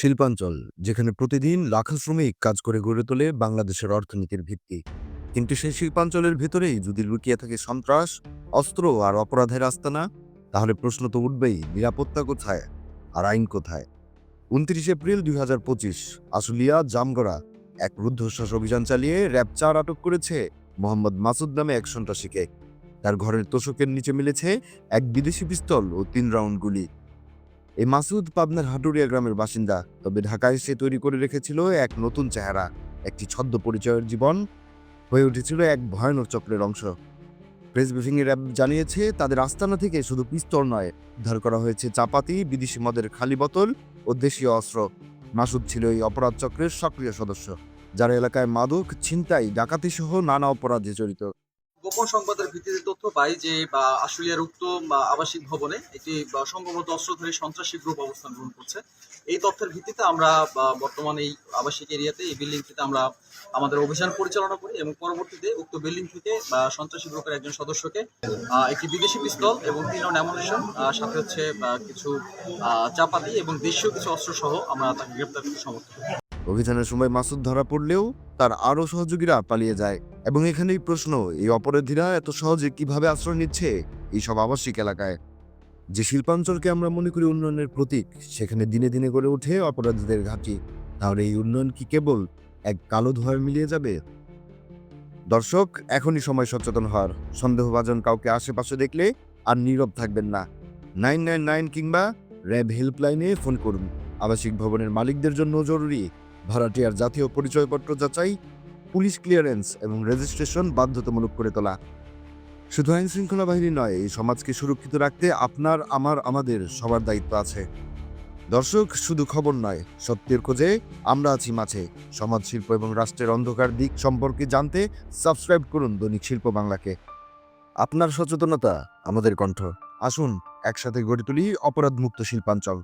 শিল্পাঞ্চল, যেখানে প্রতিদিন লাখো শ্রমিক কাজ করে গড়ে তোলে বাংলাদেশের অর্থনীতির ভিত্তি। কিন্তু সেই শিল্পাঞ্চলের ভেতরেই যদি লুকিয়ে থাকে সন্ত্রাস, অস্ত্র আর অপরাধের আস্তানা, তাহলে প্রশ্ন তো উঠবেই, নিরাপত্তা কোথায় আর আইন কোথায়? উনত্রিশ এপ্রিল দুই হাজার পঁচিশ, আশুলিয়া, জামগড়া, এক রুদ্ধশ্বাস অভিযান চালিয়ে র্যাব চার আটক করেছে মোহাম্মদ মাসুদ নামে এক সন্ত্রাসীকে। তার ঘরের তোষকের নিচে মিলেছে এক বিদেশি পিস্তল ও তিন রাউন্ড গুলি। এই মাসুদ পাবনার হাটুরিয়া গ্রামের বাসিন্দা। তবে ঢাকায় সে তৈরি করে রেখেছিল এক নতুন চেহারা, একটি ছদ্ম পরিচয়ের জীবন। হয়ে উঠেছিল এক ভয়ানক চক্রের অংশ। প্রেস ব্রিফিংয়ে র্যাব জানিয়েছে, তাদের আস্তানা থেকে শুধু পিস্তল নয়, উদ্ধার করা হয়েছে চাপাতি, বিদেশি মদের খালি বোতল ও দেশীয় অস্ত্র। মাসুদ ছিল এই অপরাধ চক্রের সক্রিয় সদস্য, যারা এলাকায় মাদক, ছিনতাই ডাকাতি সহ নানা অপরাধে জড়িত। গোপন সংবাদের ভিত্তিতে তথ্য পাই যে, বা আশুলিয়ার উক্ত আবাসিক ভবনে একটি সংঘবদ্ধ অস্ত্রধারী সন্ত্রাসী গ্রুপ অবস্থান গ্রহণ করছে। এই তথ্যের ভিত্তিতে আমরা বর্তমানে এই আবাসিক এরিয়াতে এই বিল্ডিংটিতে আমরা আমাদের অভিযান পরিচালনা করি এবং পরবর্তীতে উক্ত বিল্ডিং থেকে সন্ত্রাসী গ্রুপের একজন সদস্যকে একটি বিদেশি পিস্তল এবং তিন অ্যামুনিশন সাথে হচ্ছে কিছু চাপাতি এবং দেশীয় কিছু অস্ত্র সহ আমরা তাকে গ্রেপ্তার করতে সমর্থ অভিযানের সময় মাসুদ ধরা পড়লেও তার আরও সহযোগীরা পালিয়ে যায়। এবং এখানেই প্রশ্ন, এই অপরাধীরা এত সহজে কীভাবে আশ্রয় নিচ্ছে এইসব আবাসিক এলাকায়? যে শিল্পাঞ্চলকে আমরা মনে করি উন্নয়নের প্রতীক, সেখানে দিনে দিনে গড়ে ওঠে অপরাধীদের ঘাঁটি। তাহলে এই উন্নয়ন কি কেবল এক কালো ধোঁয়ায় মিলিয়ে যাবে? দর্শক, এখনই সময় সচেতন হওয়ার। সন্দেহভাজন কাউকে আশেপাশে দেখলে আর নীরব থাকবেন না। নাইন নাইন নাইন কিংবা র্যাব হেল্পলাইনে ফোন করুন। আবাসিক ভবনের মালিকদের জন্য জরুরি। ভাড়াটিয়ার জাতীয় পরিচয়পত্র যাচাই পুলিশ ক্লিয়ারেন্স এবং রেজিস্ট্রেশন বাধ্যতামূলক করে তোলা। শুধু আইন শৃঙ্খলা বাহিনী নয়, এই সমাজকে সুরক্ষিত রাখতে আপনার, আমার, আমাদের সবার দায়িত্ব আছে। দর্শক, শুধু খবর নয়, সত্যের খোঁজে আমরা আছি মাঝে। সমাজ শিল্প এবং রাষ্ট্রের অন্ধকার দিক সম্পর্কে জানতে সাবস্ক্রাইব করুন দৈনিক শিল্প বাংলাকে। আপনার সচেতনতা আমাদের কণ্ঠ। আসুন, একসাথে গড়ে তুলি অপরাধমুক্ত শিল্পাঞ্চল।